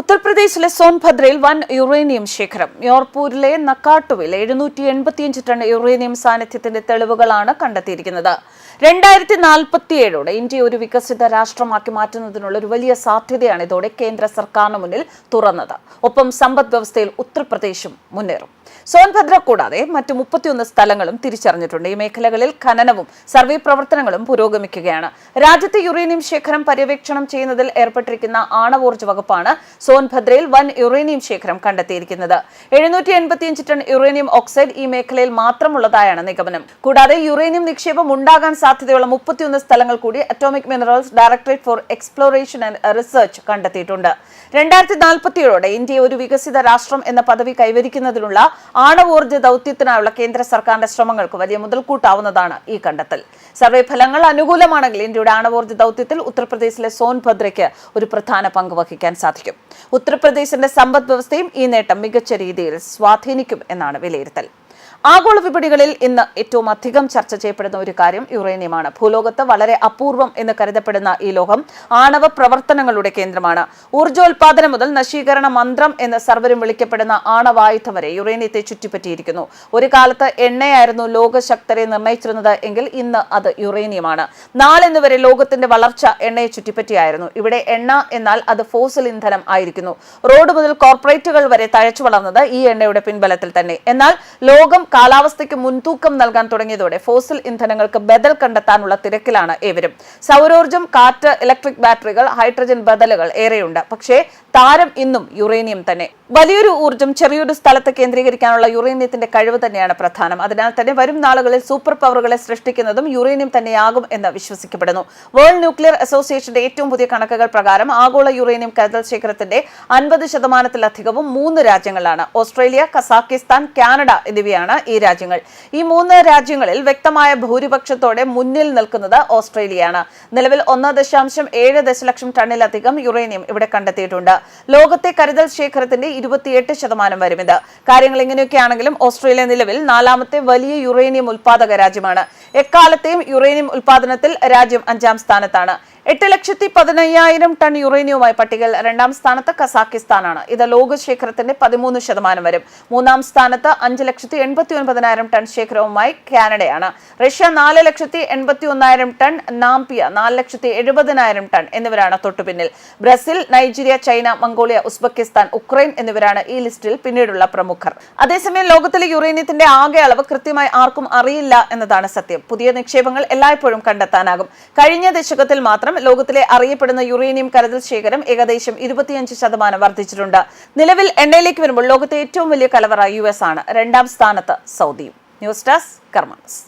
ഉത്തർപ്രദേശിലെ സോൻഭദ്രയിൽ വൻ യുറേനിയം ശേഖരം. യോർപൂരിലെ നക്കാട്ടുവിൽ എഴുന്നൂറ്റി എൺപത്തിയഞ്ച് ടൺ യുറേനിയം സാന്നിധ്യത്തിന്റെ തെളിവുകളാണ് കണ്ടെത്തിയിരിക്കുന്നത്. രണ്ടായിരത്തി നാൽപ്പത്തിയേഴോടെ ഇന്ത്യ ഒരു വികസിത രാഷ്ട്രമാക്കി മാറ്റുന്നതിനുള്ള ഒരു വലിയ സാധ്യതയാണ് ഇതോടെ കേന്ദ്ര സർക്കാരിന് മുന്നിൽ തുറന്നത്. ഒപ്പം സമ്പദ് വ്യവസ്ഥയിൽ ഉത്തർപ്രദേശും മുന്നേറും. സോൻഭദ്ര കൂടാതെ മറ്റു മുപ്പത്തിയൊന്ന് സ്ഥലങ്ങളും തിരിച്ചറിഞ്ഞിട്ടുണ്ട്. ഈ മേഖലകളിൽ ഖനനവും സർവേ പ്രവർത്തനങ്ങളും പുരോഗമിക്കുകയാണ്. രാജ്യത്തെ യുറേനിയം ശേഖരം പര്യവേക്ഷണം ചെയ്യുന്നതിൽ ഏർപ്പെട്ടിരിക്കുന്ന ആണവോർജ വകുപ്പാണ് സോൻഭദ്രയിൽ വൻ യുറേനിയം ശേഖരം കണ്ടെത്തിയിരിക്കുന്നത്. എഴുന്നൂറ്റി എൺപത്തിയഞ്ച് ടൺ യുറേനിയം ഓക്സൈഡ് ഈ മേഖലയിൽ മാത്രമുള്ളതായാണ് നിഗമനം. കൂടാതെ യുറേനിയം നിക്ഷേപം ഉണ്ടാകാൻ സാധ്യതയുള്ള മുപ്പത്തിയൊന്ന് സ്ഥലങ്ങൾ കൂടി atomic minerals directorate for exploration and research കണ്ടെത്തിയിട്ടുണ്ട്. രണ്ടായിരത്തി നാൽപ്പത്തിയേഴോടെ ഇന്ത്യ ഒരു വികസിത രാഷ്ട്രം എന്ന പദവി കൈവരിക്കുന്നതിനുള്ള ആണവോർജ ദൗത്യത്തിനായുള്ള കേന്ദ്ര സർക്കാരിന്റെ ശ്രമങ്ങൾക്ക് വലിയ മുതൽക്കൂട്ടാവുന്നതാണ് ഈ കണ്ടെത്തൽ. സർവേ ഫലങ്ങൾ അനുകൂലമാണെങ്കിൽ ഇന്ത്യയുടെ ആണവോർജ ദൗത്യത്തിൽ ഉത്തർപ്രദേശിലെ സോൻഭദ്രയ്ക്ക് ഒരു പ്രധാന പങ്ക് വഹിക്കാൻ സാധിക്കും. ഉത്തർപ്രദേശിന്റെ സമ്പദ് വ്യവസ്ഥയും ഈ നേട്ടം മികച്ച രീതിയിൽ സ്വാധീനിക്കും എന്നാണ് വിലയിരുത്തൽ. ആഗോള വിപണികളിൽ ഇന്ന് ഏറ്റവും അധികം ചർച്ച ചെയ്യപ്പെടുന്ന ഒരു കാര്യം യുറേനിയമാണ്. ഭൂലോകത്ത് വളരെ അപൂർവം എന്ന് കരുതപ്പെടുന്ന ഈ ലോകം ആണവ പ്രവർത്തനങ്ങളുടെ കേന്ദ്രമാണ്. ഊർജോത്പാദനം മുതൽ നശീകരണ മന്ത്രം എന്ന് സർവരും വിളിക്കപ്പെടുന്ന ആണവായുധം വരെ യുറേനിയത്തെ ചുറ്റിപ്പറ്റിയിരിക്കുന്നു. ഒരു കാലത്ത് എണ്ണയായിരുന്നു ലോകശക്തരെ നിർണയിച്ചിരുന്നത് എങ്കിൽ ഇന്ന് അത് യുറേനിയമാണ്. നാളെന്ന് വരെ ലോകത്തിന്റെ വളർച്ച എണ്ണയെ ചുറ്റിപ്പറ്റിയായിരുന്നു. ഇവിടെ എണ്ണ എന്നാൽ അത് ഫോസിൽ ഇന്ധനം ആയിരിക്കുന്നു. റോഡ് മുതൽ കോർപ്പറേറ്റുകൾ വരെ തഴച്ചു വളർന്നത് ഈ എണ്ണയുടെ പിൻബലത്തിൽ തന്നെ. എന്നാൽ ലോകം കാലാവസ്ഥയ്ക്ക് മുൻതൂക്കം നൽകാൻ തുടങ്ങിയതോടെ ഫോസിൽ ഇന്ധനങ്ങൾക്ക് ബദൽ കണ്ടെത്താനുള്ള തിരക്കിലാണ് ഏവരും. സൗരോർജം കാറ്റ് ഇലക്ട്രിക് ബാറ്ററികൾ ഹൈഡ്രജൻ ബദലുകൾ ഏറെയുണ്ട്. പക്ഷേ താരം ഇന്നും യുറേനിയം തന്നെ. വലിയൊരു ഊർജം ചെറിയൊരു സ്ഥലത്ത് കേന്ദ്രീകരിക്കാനുള്ള യുറേനിയത്തിന്റെ കഴിവ് തന്നെയാണ് പ്രധാനം. അതിനാൽ തന്നെ വരും നാളുകളിൽ സൂപ്പർ പവറുകളെ സൃഷ്ടിക്കുന്നതും യുറേനിയം തന്നെയാകും എന്ന് വിശ്വസിക്കപ്പെടുന്നു. വേൾഡ് ന്യൂക്ലിയർ അസോസിയേഷന്റെ ഏറ്റവും പുതിയ കണക്കുകൾ പ്രകാരം ആഗോള യുറേനിയം കരുതൽ ശേഖരത്തിന്റെ അൻപത് ശതമാനത്തിലധികവും മൂന്ന് രാജ്യങ്ങളാണ് ഓസ്ട്രേലിയ കസാക്കിസ്ഥാൻ കാനഡ എന്നിവയാണ് ഈ രാജ്യങ്ങൾ. ഈ മൂന്ന് രാജ്യങ്ങളിൽ വ്യക്തമായ ഭൂരിപക്ഷത്തോടെ മുന്നിൽ നിൽക്കുന്നത് ഓസ്ട്രേലിയയാണ്. നിലവിൽ ഒന്ന് ദശാംശം ഏഴ് ദശലക്ഷം ടണ്ണിലധികം യുറേനിയം ഇവിടെ കണ്ടെത്തിയിട്ടുണ്ട്. ലോകത്തെ കരുതൽ ശേഖരത്തിന്റെ ഇരുപത്തിയെട്ട് ശതമാനം വരും ഇത് കാര്യങ്ങൾ ഇങ്ങനെയൊക്കെയാണെങ്കിലും ഓസ്ട്രേലിയ നിലവിൽ നാലാമത്തെ വലിയ യുറേനിയം ഉൽപാദക രാജ്യമാണ്. എക്കാലത്തെയും യുറേനിയം ഉൽപാദനത്തിൽ രാജ്യം അഞ്ചാം സ്ഥാനത്താണ്. എട്ട് ലക്ഷത്തി പതിനയ്യായിരം ടൺ യുറേനിയവുമായി പട്ടികയിൽ രണ്ടാം സ്ഥാനത്ത് കസാക്കിസ്ഥാനാണ്. ഇത് ലോക ശേഖരത്തിന്റെ പതിമൂന്ന് ശതമാനം വരും. മൂന്നാം സ്ഥാനത്ത് അഞ്ച് ലക്ഷത്തി എൺപത്തി ഒൻപതിനായിരം ടൺ ശേഖരവുമായി കാനഡയാണ്. റഷ്യ നാല് ലക്ഷത്തി എൺപത്തി ഒന്നായിരം ടൺ നാംപിയ നാല് ലക്ഷത്തി എഴുപതിനായിരം ടൺ എന്നിവരാണ് തൊട്ടുപിന്നിൽ. Brazil Nigeria China Mongolia Uzbekistan Ukraine എന്നിവരാണ് ഈ ലിസ്റ്റിൽ പിന്നീടുള്ള പ്രമുഖർ. അതേസമയം ലോകത്തിലെ യുറേനിയത്തിന്റെ ആകെ അളവ് കൃത്യമായി ആർക്കും അറിയില്ല എന്നതാണ് സത്യം. പുതിയ നിക്ഷേപങ്ങൾ എല്ലായ്പ്പോഴും കണ്ടെത്താനാകും. കഴിഞ്ഞ ദശകത്തിൽ മാത്രം ലോകത്തിലെ അറിയപ്പെടുന്ന യുറേനിയം കരുതൽ ശേഖരം ഏകദേശം ഇരുപത്തിയഞ്ച് ശതമാനം വർദ്ധിച്ചിട്ടുണ്ട്. നിലവിൽ എണ്ണയിലേക്ക് വരുമ്പോൾ ലോകത്തെ ഏറ്റവും വലിയ കലവറ യു ആണ്. രണ്ടാം സ്ഥാനത്ത് സൗദിയും. News desk കർമ്മസ്